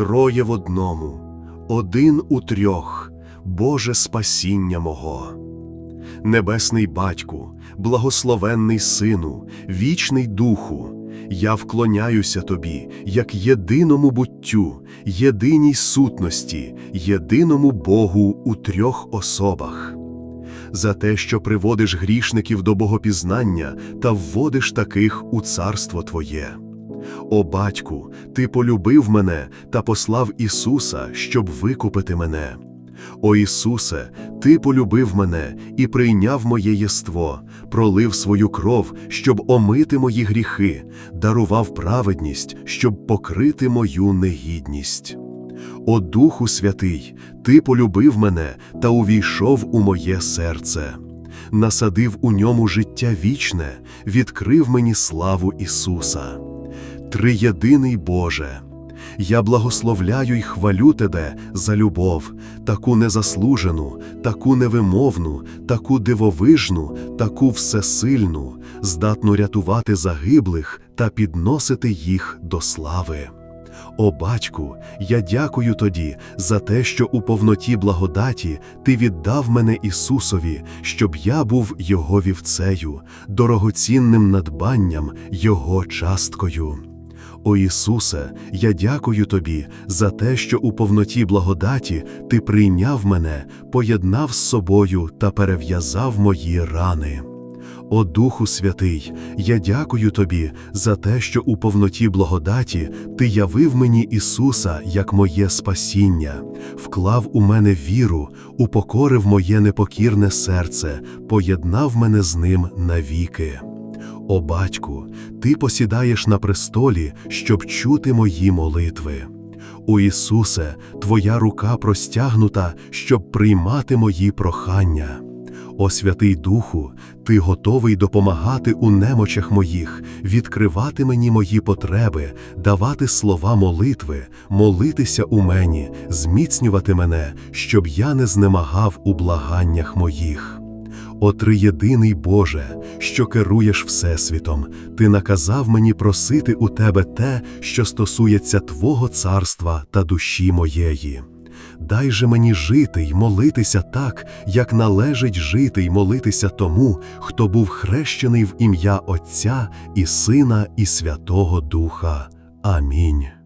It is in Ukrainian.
троє в одному, один у трьох, Боже спасіння мого. Небесний Батьку, благословенний Сину, вічний Духу, я вклоняюся Тобі як єдиному буттю, єдиній сутності, єдиному Богу у трьох особах. За те, що приводиш грішників до богопізнання та вводиш таких у царство Твоє. О батьку, ти полюбив мене та послав Ісуса, щоб викупити мене. О Ісусе, Ти полюбив мене і прийняв моє єство, пролив свою кров, щоб омити мої гріхи, дарував праведність, щоб покрити мою негідність. О Духу Святий, Ти полюбив мене та увійшов у моє серце, насадив у ньому життя вічне, відкрив мені славу Ісуса. Триєдиний Боже, я благословляю й хвалю Тебе за любов, таку незаслужену, таку невимовну, таку дивовижну, таку всесильну, здатну рятувати загиблих та підносити їх до слави. О батьку, я дякую тоді за те, що у повноті благодаті ти віддав мене Ісусові, щоб я був Його вівцею, дорогоцінним надбанням, Його часткою. О Ісусе, я дякую Тобі за те, що у повноті благодаті Ти прийняв мене, поєднав з собою та перев'язав мої рани. О Духу Святий, я дякую Тобі за те, що у повноті благодаті Ти явив мені Ісуса як моє спасіння, вклав у мене віру, упокорив моє непокірне серце, поєднав мене з ним навіки. О батьку, ти посідаєш на престолі, щоб чути мої молитви. О Ісусе, Твоя рука простягнута, щоб приймати мої прохання. О Святий Духу, Ти готовий допомагати у немочах моїх, відкривати мені мої потреби, давати слова молитви, молитися у мені, зміцнювати мене, щоб я не знемагав у благаннях моїх. О триєдиний Боже, що керуєш Всесвітом, Ти наказав мені просити у Тебе те, що стосується Твого царства та душі моєї. Дай же мені жити й молитися так, як належить жити й молитися тому, хто був хрещений в ім'я Отця і Сина і Святого Духа. Амінь.